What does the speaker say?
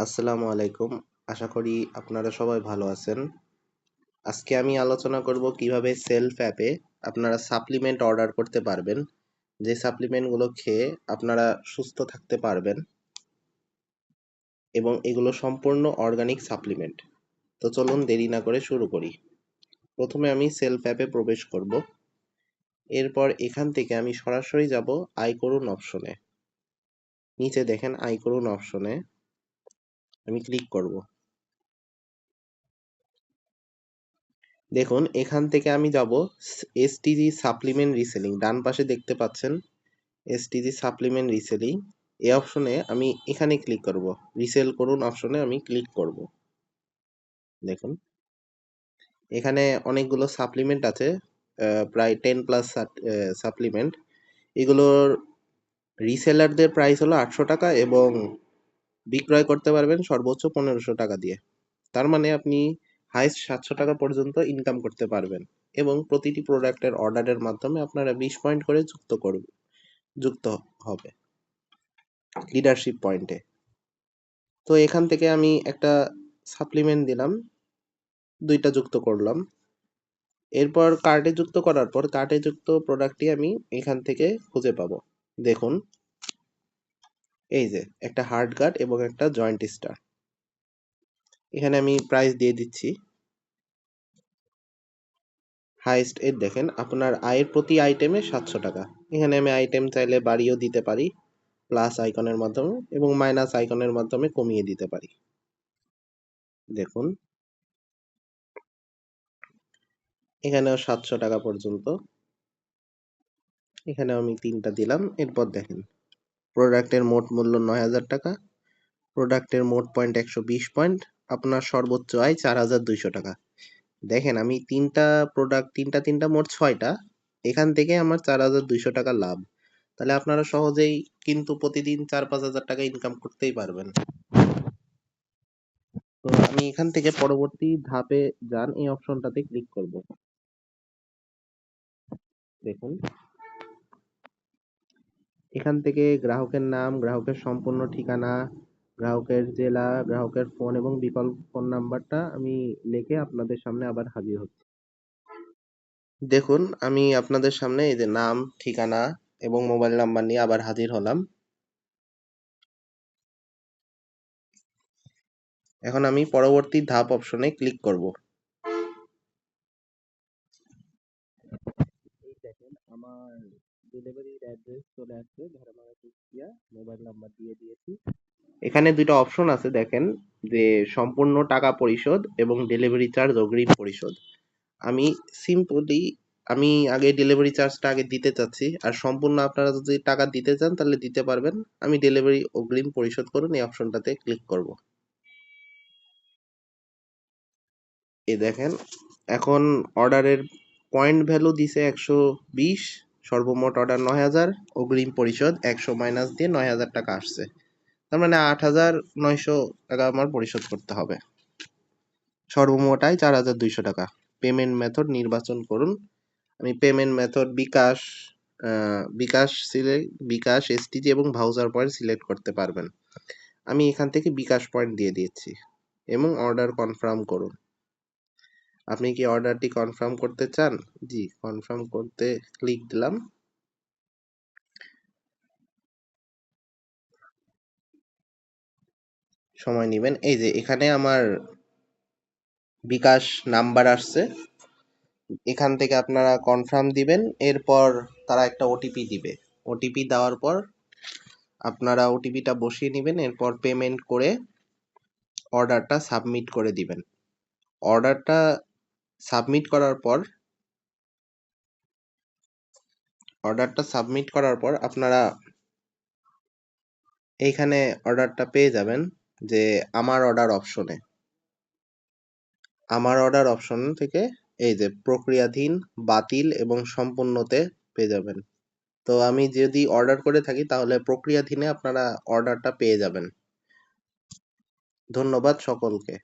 আসসালামু আলাইকুম। আশা করি আপনারা সবাই ভালো আছেন। আজকে আমি আলোচনা করব কীভাবে সেলফ অ্যাপে আপনারা সাপ্লিমেন্ট অর্ডার করতে পারবেন। যে সাপ্লিমেন্টগুলো খেয়ে আপনারা সুস্থ থাকতে পারবেন এবং এগুলো সম্পূর্ণ অর্গানিক সাপ্লিমেন্ট তো চলুন দেরি না করে শুরু করি। প্রথমে আমি সেলফ অ্যাপে প্রবেশ করব। এরপর এখান থেকে আমি সরাসরি যাব আই করুন অপশনে নিচে দেখেন আই করুন অপশনে আমি ক্লিক করব। দেখুন, এখান থেকে আমি যাব এসটিজি সাপ্লিমেন্ট রিসেলিং ডান পাশে দেখতে পাচ্ছেন এসটিজি সাপ্লিমেন্ট রিসেলিং এই অপশনে আমি এখানে ক্লিক করব। রিসেল করুন অপশনে আমি ক্লিক করব। দেখুন। এখানে অনেকগুলো সাপ্লিমেন্ট আছে প্রায় টেন প্লাস সাপ্লিমেন্ট এগুলোর রিসেলারদের প্রাইস হলো আটশো টাকা এবং বিক্রয় করতে পারবেন সর্বোচ্চ পনেরোশো টাকা দিয়ে। তার মানে আপনি হাইস্ট সাতশো টাকা পর্যন্ত ইনকাম করতে পারবেন এবং প্রতিটি প্রোডাক্টের অর্ডারের মাধ্যমে আপনারা বিশ পয়েন্ট করে যুক্ত করবে, যুক্ত হবে লিডারশিপ পয়েন্টে তো এখান থেকে আমি একটা সাপ্লিমেন্ট দিলাম, দুইটা যুক্ত করলাম। এরপর কার্ডে যুক্ত করার পর কার্ডে যুক্ত প্রোডাক্টটি আমি এখান থেকে খুঁজে পাবো। দেখুন এই যে, একটা হার্ড কার্ড এবং একটা জয়েন্ট স্টার। এখানে আমি প্রাইস দিয়ে দিচ্ছি। হাইস্ট এর দেখেন, আপনার আয়ের প্রতি আইটেমে সাতশো টাকা। এখানে আমি আইটেম চাইলে বাড়িয়েও দিতে পারি প্লাস আইকনের মাধ্যমে এবং মাইনাস আইকনের মাধ্যমে কমিয়ে দিতে পারি। দেখুন। এখানেও সাতশো টাকা পর্যন্ত। এখানে আমি তিনটা দিলাম, এরপর দেখেন। প্রোডাক্টের মোট মূল্য নয় হাজার টাকা, প্রোডাক্টের মোট পয়েন্ট একশো বিশ পয়েন্ট, আপনার সর্বোচ্চ আয় চার হাজার দুইশো টাকা। দেখেন, আমি তিনটা প্রোডাক্ট, তিনটা তিনটা, মোট ছয়টা, এখান থেকে আমার চার হাজার দুইশো টাকা লাভ। তাহলে আপনারা সহজেই কিন্তু প্রতিদিন চার, পাঁচ হাজার টাকা ইনকাম করতেই পারবেন। তো আমি এখান থেকে পরবর্তী ধাপে যান, এই অপশনটাতে ক্লিক করব। দেখুন। এখান থেকে গ্রাহকের নাম, গ্রাহকের সম্পূর্ণ ঠিকানা, গ্রাহকের জেলা, গ্রাহকের ফোন এবং বিকল্প ফোন নাম্বারটা আমি লিখে আপনাদের সামনে আবার হাজির হচ্ছি। দেখুন, আমি আপনাদের সামনে এই যে নাম, ঠিকানা এবং মোবাইল নাম্বার নিয়ে আবার হাজির হলাম। এখন আমি পরবর্তী ধাপ অপশনে ক্লিক করব। আমার ডেলিভারির অ্যাড্রেস চলে আসছে ধর্মনগর কুষ্টিয়া মোবাইল নাম্বার দিয়ে দিয়েছি। এখানে দুটো অপশন আছে দেখেন, যে সম্পূর্ণ টাকা পরিশোধ এবং ডেলিভারি চার্জ অগ্রিম পরিশোধ। আমি সিম্পলি আমি আগে ডেলিভারি চার্জটা আগে দিতে চাচ্ছি, আর সম্পূর্ণ আপনারা যদি টাকা দিতে চান তাহলে দিতে পারবেন। আমি ডেলিভারি অগ্রিম পরিশোধ করুন, এই অপশনটাতে ক্লিক করব। এই দেখেন, এখন অর্ডারের পয়েন্ট ভ্যালু দিছে একশো বিশ, সর্বমোট অর্ডার নয় হাজার, অগ্রিম পরিশোধ একশো মাইনাস দিয়ে নয় হাজার টাকা আসছে। তার মানে আট হাজার নয়শো টাকা আমার পরিশোধ করতে হবে। সর্বমোট আয় চার হাজার দুইশো টাকা। পেমেন্ট মেথড নির্বাচন করুন। আমি payment method bKash bKash select bKash, STG এবং ভাউচার পয়েন্ট সিলেক্ট করতে পারবেন। আমি এখান থেকে বিকাশ পয়েন্ট দিয়ে দিয়েছি এবং অর্ডার কনফার্ম করুন। আপনি কি অর্ডারটি কনফার্ম করতে চান? জি কনফার্ম করতে ক্লিক দিলাম। সময় নেবেন। এই যে, এখানে আমার বিকাশ নাম্বার আসছে। এখান থেকে আপনারা কনফার্ম দিবেন। এরপর তারা একটা ওটিপি দিবে। ওটিপি দেওয়ার পর আপনারা ওটিপিটা বসিয়ে নেবেন। এরপর পেমেন্ট করে অর্ডারটা সাবমিট করে দিবেন। অর্ডারটা সাবমিট করার পর অর্ডারটা সাবমিট করার পর আপনারা এইখানে অর্ডারটা পেয়ে যাবেন যে আমার অর্ডার অপশনে আমার অর্ডার অপশন থেকে এই যে প্রক্রিয়াধীন, বাতিল এবং সম্পূর্ণতে পেয়ে যাবেন। তো আমি যদি অর্ডার করে থাকি তাহলে প্রক্রিয়াধীনে আপনারা অর্ডারটা পেয়ে যাবেন। ধন্যবাদ সকলকে।